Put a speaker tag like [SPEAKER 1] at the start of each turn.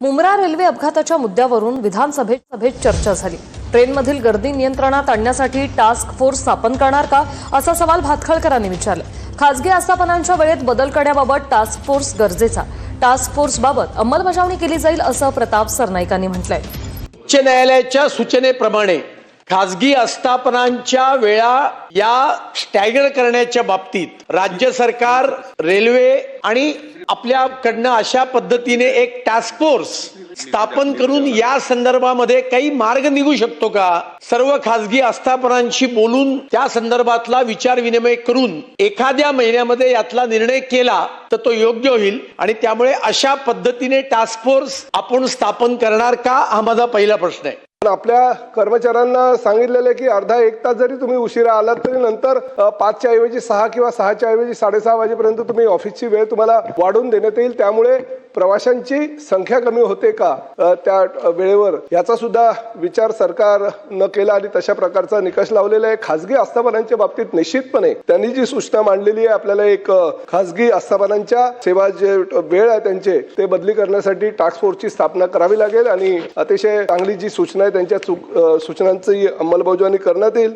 [SPEAKER 1] Mumbra railway अपघाताच्या मुद्द्यावरून विधानसभेत सभेत चर्चा झाली. ट्रेनमधील गर्दी नियंत्रणात आणण्यासाठी टास्क फोर्स स्थापन करणार का असा सवाल भातखळकरांनी विचारला. खासगी आस्थापनांच्या वेळेत बदल करण्याबाबत टास्क फोर्स गरजेचा. टास्क फोर्सबाबत अंमलबजावणी केली जाईल असं प्रताप सरनाईकांनी म्हटलंय.
[SPEAKER 2] उच्च न्यायालयाच्या सूचनेप्रमाणे खाजगी आस्थापनांच्या वेळा या स्टॅगर करण्याच्या बाबतीत राज्य सरकार रेल्वे आणि आपल्याकडनं अशा पद्धतीने एक टास्क फोर्स स्थापन करून या संदर्भामध्ये काही मार्ग निघू शकतो का? सर्व खाजगी आस्थापनांशी बोलून त्या संदर्भातला विचार विनिमय करून एखाद्या महिन्यामध्ये यातला निर्णय केला तर तो योग्य होईल आणि त्यामुळे अशा पद्धतीने टास्क फोर्स आपण स्थापन करणार का? हा माझा पहिला प्रश्न आहे.
[SPEAKER 3] आपल्या कर्मचाऱ्यांना सांगितलेलं की अर्धा एक तास जरी तुम्ही उशिरा आलात तरी नंतर पाचच्या ऐवजी सहा किंवा सहाच्या ऐवजी साडेसहा वाजेपर्यंत तुम्ही ऑफिसची वेळ तुम्हाला वाढवून देण्यात येईल. त्यामुळे प्रवाशांची संख्या कमी होते का? त्या वेळेवर याचा सुद्धा विचार सरकार न केला आणि तशा प्रकारचा निकष लावलेला आहे. खासगी आस्थापनांच्या बाबतीत निश्चितपणे त्यांनी जी सूचना मांडलेली आहे आपल्याला एक खासगी आस्थापनांच्या सेवा जे वेळ आहे त्यांचे ते बदली करण्यासाठी टास्क फोर्सची स्थापना करावी लागेल आणि अतिशय चांगली जी सूचना आहे त्यांच्या चूक- सूचनांची अंमलबजावणी करण्यात येईल.